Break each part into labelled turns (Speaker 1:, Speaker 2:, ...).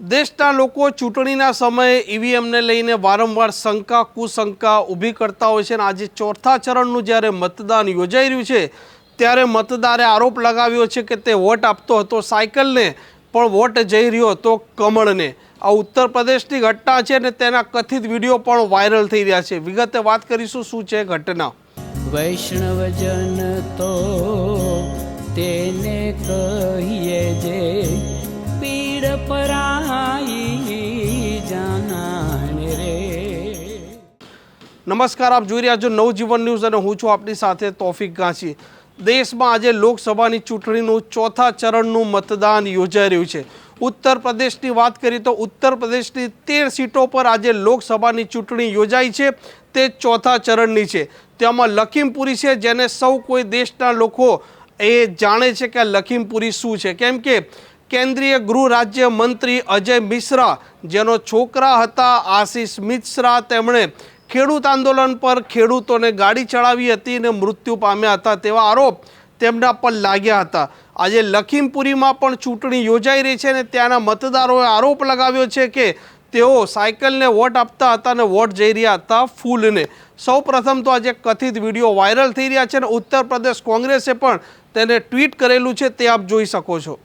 Speaker 1: દેશના લોકો ચૂંટણીના સમયે ઈવીએમને લઈને વારંવાર શંકા, કુશંકા ઊભી કરતા હોય છે અને આજે ચોથા ચરણનું જ્યારે મતદાન યોજાઈ રહ્યું છે, ત્યારે મતદારે આરોપ લગાવ્યો છે કે તે વોટ આપતો હતો, સાયકલને પણ વોટ જઈ રહ્યો હતો કમળને. આ ઉત્તર પ્રદેશની ઘટના છે અને તેના કથિત વીડિયો પણ વાયરલ થઈ રહ્યા છે. વિગતે વાત કરીશું શું છે ઘટના.
Speaker 2: વૈષ્ણવજન તો તેને કહીએ જે પીડ પરાઈ
Speaker 1: નમસ્કાર, આપ જોઈ રહ્યા છો નવજીવન ન્યૂઝ અને હું છું આપની સાથે તોફિક ગાંચી દેશમાં આજે લોકસભાની ચૂંટણીનું ચોથા ચરણનું મતદાન યોજાઈ રહ્યું છે. ઉત્તર પ્રદેશની વાત કરીએ તો ઉત્તર પ્રદેશની તેર સીટો પર આજે લોકસભાની ચૂંટણી યોજાઈ છે. તે ચોથા ચરણની છે. તેમાં લખીમપુરી છે, જેને સૌ કોઈ દેશના લોકો એ જાણે છે કે લખીમપુરી શું છે. કેમ કે કેન્દ્રીય ગૃહ રાજ્ય મંત્રી અજય મિશ્રા, જેનો છોકરા હતા આશિષ મિશ્રા, તેમણે ખેડૂત આંદોલન પર ખેડૂતોને ગાડી ચડાવી હતી અને મૃત્યુ પામ્યા હતા તેવા આરોપ તેમના પર લાગ્યા હતા. આજે લખીમપુરીમાં પણ ચૂંટણી યોજાઈ રહી છે અને ત્યાંના મતદારોએ આરોપ લગાવ્યો છે કે તેઓ સાયકલને વોટ આપતા હતા અને વોટ જઈ રહ્યા હતા ફૂલને. સૌ પ્રથમ તો આજે કથિત વીડિયો વાયરલ થઈ રહ્યા છે અને ઉત્તર પ્રદેશ કોંગ્રેસે પણ તેને ટ્વીટ કરેલું છે તે આપ જોઈ શકો છો.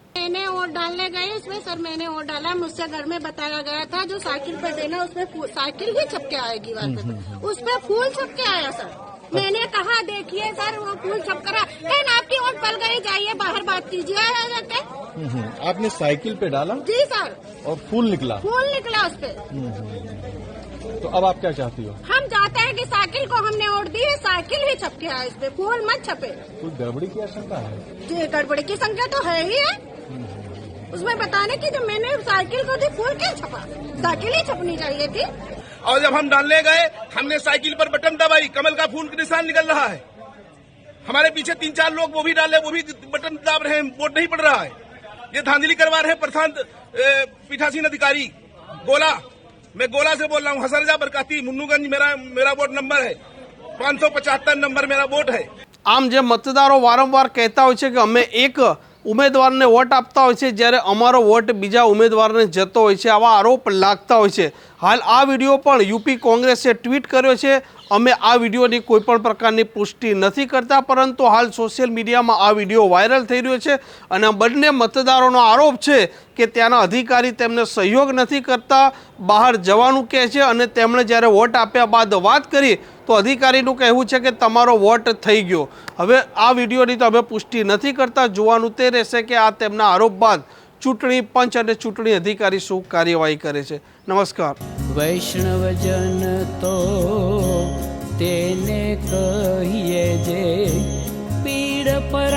Speaker 3: डाला मुझसे घर में बताया गया था जो साइकिल पे देना उसमें साइकिल ही छपके आएगी वहाँ पे उसमें फूल छपके आया सर। मैंने कहा देखिए सर वो फूल छप कर लेकिन आपकी वोट पल गई जाइए बाहर बात कीजिए जाके
Speaker 4: हम्म, आपने साइकिल पे डाला?
Speaker 3: जी सर।
Speaker 4: और फूल निकला?
Speaker 3: फूल निकला उस पे।
Speaker 4: तो अब आप क्या चाहती हो?
Speaker 3: हम चाहते हैं कि साइकिल को हमने वोट दी है साइकिल ही छपके आए इस पे। फूल मत छपे।
Speaker 4: कोई गड़बड़ी की आशंका है?
Speaker 3: जी गड़बड़ी की संख्या तो है ही है। उसमें बताने की जब मैंने साइकिल को दी फूल क्यों छपा साइकिल ही छपनी चाहिए थी
Speaker 5: और जब हम डालने गए हमने साइकिल पर बटन दबाई कमल का फूल का निशान निकल रहा है हमारे पीछे तीन चार लोग वो भी डाले वो भी बटन दाब रहे हैं वोट नहीं पड़ रहा है ये धांधली करवा रहे हैं प्रशांत ए, पीठासीन अधिकारी गोला मैं गोला से बोल रहा हूँ हसरजा बरकाती मुन्नूगंज मेरा मेरा वोट नंबर है पाँच सौ पचहत्तर नंबर मेरा वोट है
Speaker 1: આમ જે મતદારો વારંવાર કહેતા હોય છે કે અમે એક ઉમેદવારને વોટ આપતા હોય છે, જ્યારે અમારો વોટ બીજા ઉમેદવારને જતો હોય છે, આવા આરોપ લાગતા હોય છે. હાલ આ વીડિયો પણ યુપી કોંગ્રેસે ટ્વીટ કર્યો છે. અમે આ વિડીયોની કોઈપણ પ્રકારની પુષ્ટિ નથી કરતા, પરંતુ હાલ સોશિયલ મીડિયામાં આ વીડિયો વાયરલ થઈ રહ્યો છે અને બંને મતદારોનો આરોપ છે કે ત્યાંના અધિકારી તેમને સહયોગ નથી કરતા, બહાર જવાનું કહે છે અને તેમણે જ્યારે વોટ આપ્યા બાદ વાત કરી, તો અધિકારીનું કહેવું છે કે તમારો વોટ થઈ ગયો. હવે આ વિડીયોની તો અમે પુષ્ટિ નથી કરતા, જોવાનું તે રહેશે કે આ તેમના આરોપ બાદ ચૂંટણી પંચ અને ચૂંટણી અધિકારી શું કાર્યવાહી કરે છે? નમસ્કાર.
Speaker 2: વૈષ્ણવજન તો તેને કહીએ જે પીડ પર